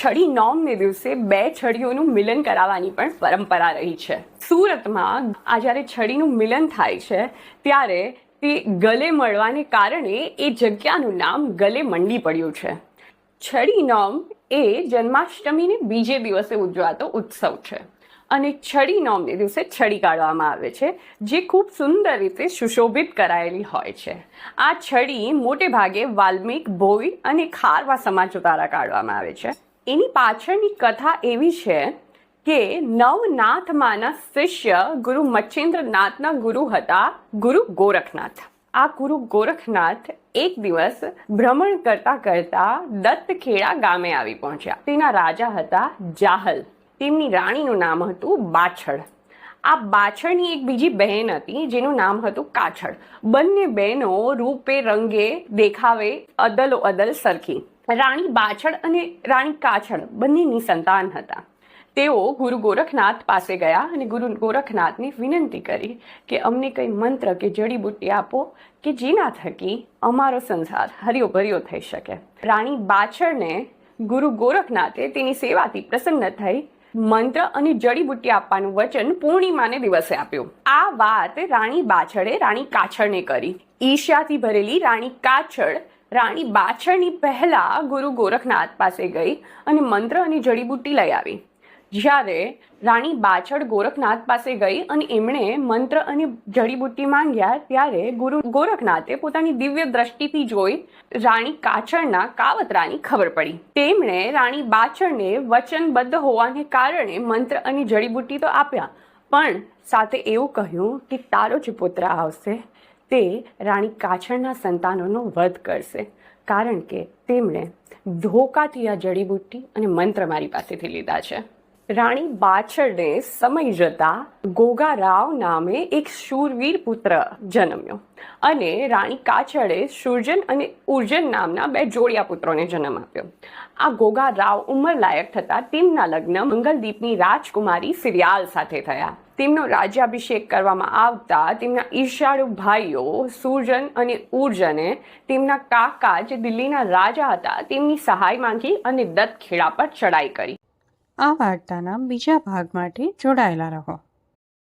છડી નોમને દિવસે બે છડીઓનું મિલન કરાવવાની પણ પરંપરા રહી છે. સુરતમાં આ જ્યારે છડીનું મિલન થાય છે, ત્યારે તે ગલે મળવાને કારણે એ જગ્યાનું નામ ગલે મંડી પડ્યું છે. છડી નોમ એ જન્માષ્ટમીને બીજે દિવસે ઉજવાતો ઉત્સવ છે અને છડી નોમને દિવસે છડી કાઢવામાં આવે છે, જે ખૂબ સુંદર રીતે સુશોભિત કરાયેલી હોય છે. આ છડી મોટે ભાગે વાલ્મિક, ભોઈ અને ખારવા સમાજ દ્વારા કાઢવામાં આવે છે. એની પાછળની કથા એવી છે કે નવનાથમાંના શિષ્ય ગુરુ મચ્છેન્દ્રનાથના ગુરુ હતા, ગુરુ ગોરખનાથ. આ ગુરુ ગોરખનાથ એક દિવસ ભ્રમણ કરતા કરતા દત્તખેડા ગામે આવી પહોંચ્યા. તેના રાજા હતા જાહલ. તેમની રાણીનું નામ હતું બાછડ આ બાછડની એક બીજી બહેન હતી, જેનું નામ હતું કાછડ બંને બહેનો રૂપે, રંગે, દેખાવે, અદલો અદલ સરખી. રાણી બાછડ અને રાણી કાછડ બંનેની સંતાન હતા. તેઓ ગુરુ ગોરખનાથ પાસે ગયા અને ગુરુ ગોરખનાથને વિનંતી કરી કે અમને કંઈ મંત્ર કે જડીબુટ્ટી આપો કે જેના થકી અમારો સંસાર હરિયો ભર્યો થઈ શકે. રાણી બાછડને ગુરુ ગોરખનાથે તેની સેવાથી પ્રસન્ન થઈ મંત્ર અને જડીબુટ્ટી આપવાનું વચન પૂર્ણિમાને દિવસે આપ્યું. આ વાત રાણી બાછડે રાણી કાછડને કરી. ઈર્ષ્યાથી ભરેલી રાણી કાછડ રાણી બાછડની પહેલા ગુરુ ગોરખનાથ પાસે ગઈ અને મંત્ર અને જડીબુટ્ટી લઈ આવી. જ્યારે રાણી બાછડ ગોરખનાથ પાસે ગઈ અને એમણે મંત્ર અને જડીબુટ્ટી માંગ્યા, ત્યારે ગુરુ ગોરખનાથે પોતાની દિવ્ય દ્રષ્ટિથી જોઈ રાણી કાછડના કાવતરાની ખબર પડી. તેમણે રાણી બાછડને વચનબદ્ધ હોવાને કારણે મંત્ર અને જડીબુટ્ટી તો આપ્યા, પણ સાથે એવું કહ્યું કે તારો જ પુત્ર આવશે. તે રાણી કાછડના સંતાનોનો વધ કરશે, કારણ કે તેમણે ધોકાથી આ જડીબુટ્ટી અને મંત્ર મારી પાસેથી લીધા છે. રાણી બાછડને સમય જતા ગોગા રાવ નામે એક શૂરવીર પુત્ર જન્મ્યો. અને રાણી કાછડે સુરજન અને ઉર્જન નામના બે જોડિયા પુત્રોને જન્મ આપ્યો. આ ગોગા રાવ ઉંમરલાયક થતાં તેમના લગ્ન મંગલદીપની રાજકુમારી સિરિયાલ સાથે થયા. તેમનો રાજ્યાભિષેક કરવામાં આવતા તેમના ઈર્ષાળુ ભાઈઓ સુરજન અને ઉર્જને તેમના કાકા જે દિલ્હીના રાજા હતા તેમની સહાય માંગી અને દત્ત ખેડા પર ચડાઈ કરી. આ વાર્તાના બીજા ભાગ માટે જોડાયેલા રહો.